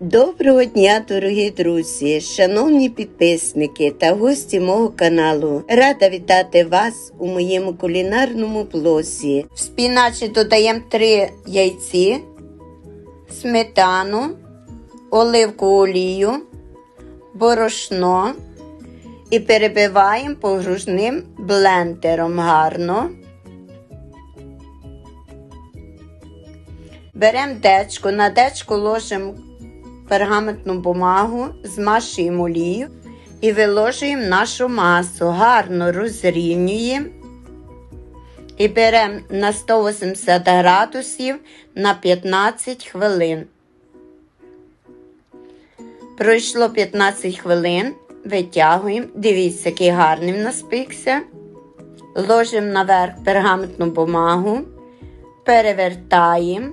Доброго дня, дорогі друзі, шановні підписники та гості мого каналу. Рада вітати вас у моєму кулінарному блозі. В спіначі додаємо 3 яйці, сметану, оливку олію, борошно і перебиваємо погружним блендером гарно. Беремо дечко, на дечко ложимо пергаментну бумагу, змашуємо олію і виложуємо нашу масу. Гарно розрівнюємо і беремо на 180 градусів на 15 хвилин. Пройшло 15 хвилин, витягуємо. Дивіться, який гарний в нас пікся. Ложимо наверх пергаментну бумагу, перевертаємо